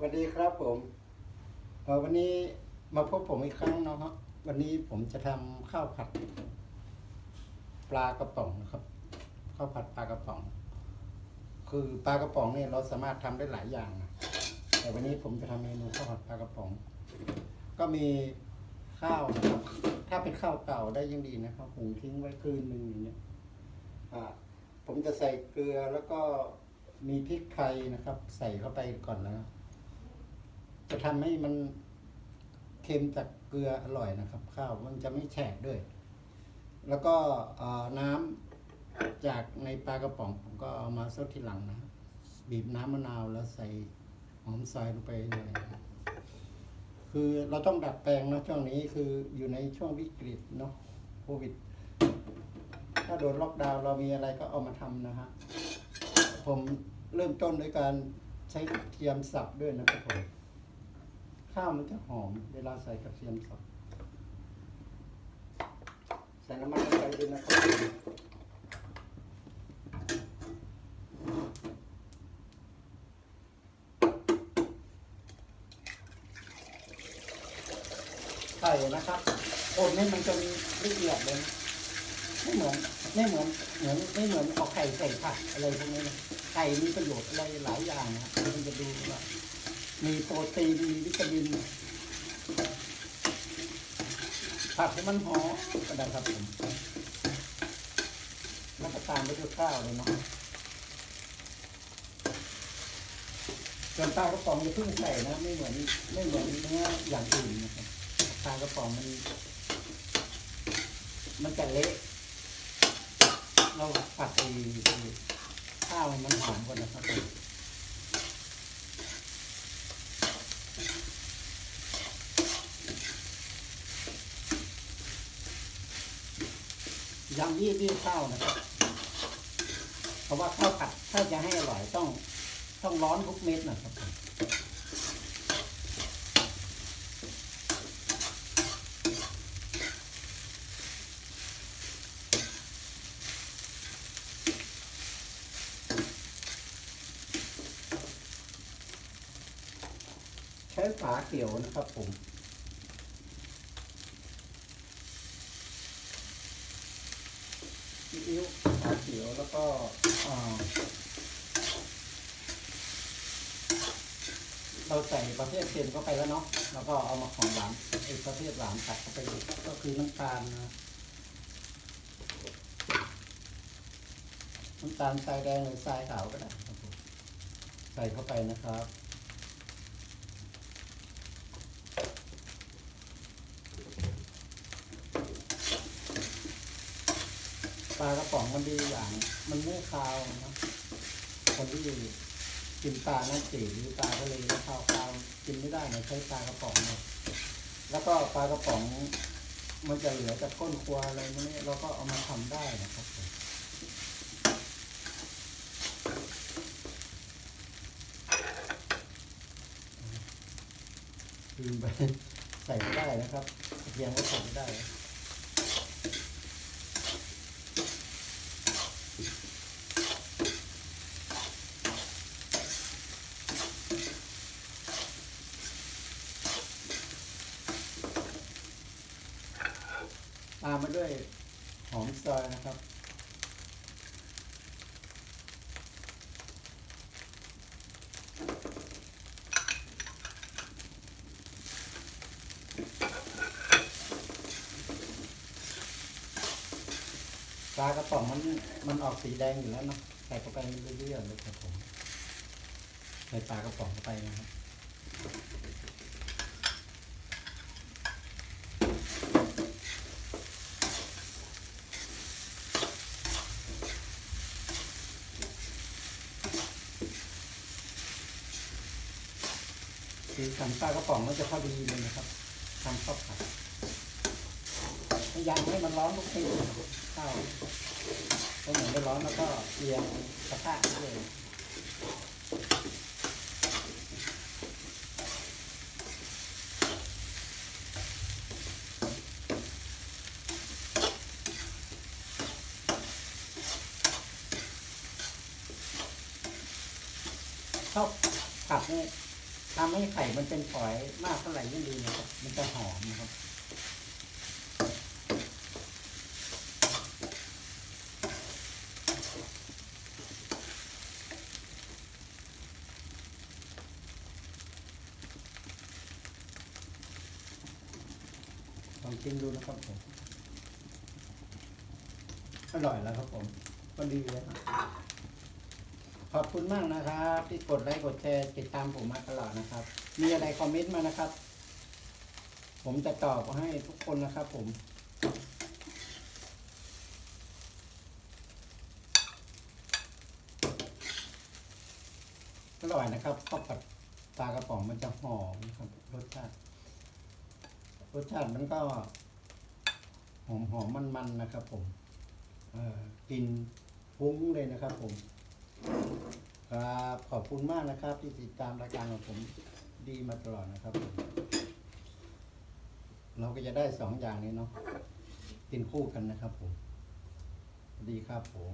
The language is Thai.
สวัสดีครับผมวันนี้มาพบผมอีกครั้งเนาะครับ วันนี้ผมจะทำข้าวผัด ปลากระป๋องนะครับ ข้าวผัดปลากระป๋อง คือปลากระป๋องเนี่ยเราสามารถทำได้หลายอย่างนะแต่วันนี้ผมจะทำเมนูข้าวผัดปลากระป๋อง ก็มีข้าวนะครับ ถ้าเป็นข้าวเก่าได้ยิ่งดีนะครับหุงทิ้งไว้คืนหนึ่งอย่างเงี้ยผมจะใส่เกลือแล้วก็มีพริกไทยนะครับ ใส่เข้าไปก่อนนะครับ จะทำให้มันเค็มจากเกลืออร่อยนะครับ ข้าวมันจะไม่แฉะด้วย แล้วก็น้ำจากในปลากระป๋องผมก็เอามาซดทีหลังนะบีบน้ำมะนาวแล้วใส่หอมซอยลงไปเลยคือเราต้องดัดแปลงนะช่วงนี้คืออยู่ในช่วงวิกฤตเนาะโควิด ถ้าโดนล็อกดาวน์เรามีอะไรก็เอามาทำนะฮะผมเริ่มต้นด้วยการใช้กระเทียมสับด้วยนะครับผม ข้าวมันจะหอม เวลาใส่กระเทียมสับใส่น้ำมันลงไปด้วยนะครับไข่นะครับคนให้มันจนละเอียดเลยไม่เหมือนไม่เหมือนเหมือนไม่เหมือนเอาไข่ใส่ผักอะไรพวกนี้นะไข่มีประโยชน์อะไรหลายอย่างนะมันจะดูว่า มีโปรตีนมีวิตามิน ผักมันหอมก็ได้ครับผมแล้วก็ตามไปด้วยข้าวเลยเนาะส่วนปลากระป๋องจะเพิ่งใส่นะ ไม่เหมือนไม่เหมือนเนื้ออย่างอื่นนะครับปลากระป๋องมัน มันจะเละเราผัดไอ้ข้าวมันหอมก่อนนะครับ ผมยำยี่ยี่ข้าวนะครับ เพราะว่าข้าวผัดถ้าจะให้อร่อยต้องต้องร้อนทุกเม็ดนะครับใช้ฝาเขียวนะครับผม ซีอิ๊วฝาเขียวแล้วก็เราใส่ประเภทเค็มเข้าไปแล้วเนาะแล้วก็เอามาของหวานไอ้ประเภทหวานตัดเข้าไปอีกก็คือน้ำตาลนะน้ำตาลทรายแดงหรือทรายขาวก็ได้ใส่เข้าไปนะครับ ปลากระป๋องมันดีอย่าง มันไม่คาวนะคนที่กินปลาหน้ำจืดหรือปลาทะเลแล้วคาวคาวกินไม่ได้เนี่ยใช้ปลากระป๋องเนี่ยแล้วก็ปลากระป๋อง มันจะเหลือจากก้นครัวอะไรนี้เราก็เอามาทำได้นะครับผมลืมไปใส่ไม่ได้นะครับเทียมก็ใส่ไม่ได้ามมาด้วยหอมซอยนะครับ ปลากระป๋องมันมันออกสีแดงอยู่แล้วเนาะใส่เข้าไปเรื่อยๆเลยครับผมใส่ปลากระป๋องเข้าไปนะครับ สีสันปลากระป๋องมันจะพอดีเลยนะครับทำข้าวผัดพยายามให้มันร้อนทุกทีนะครับข้าวพอเหมือนไม่ร้อนแล้วก็เรียงกระทะเลยชอบผัดเนี่ย ทำให้ไข่มันเป็นฝอยมากเท่าไหร่ยิ่งดีนะครับ มันจะหอมนะครับลองกินดูนะครับผม อร่อยแล้วครับผม ก็ดีแล้วครับ อบคุณมากนะครับที่กดไลค์กดแชร์ติดตามผมมาตลอดนะครับ มีอะไรคอมเมนต์มานะครับ ผมจะตอบให้ทุกคนนะครับ ผมอร่อยนะครับข้าวผัดปลากระป๋องมันจะหอมครับรสชาติรสชาติมันก็หอมหอมมันมันๆนะครับ ผมเอ่อกินฟุ้งเลยนะครับ ผม ครับขอบคุณมากนะครับ ที่ติดตามรายการของผมดีมาตลอดนะครับผมเราก็จะได้สองอย่างนี้เนาะกินคู่กันนะครับผม ดีครับผม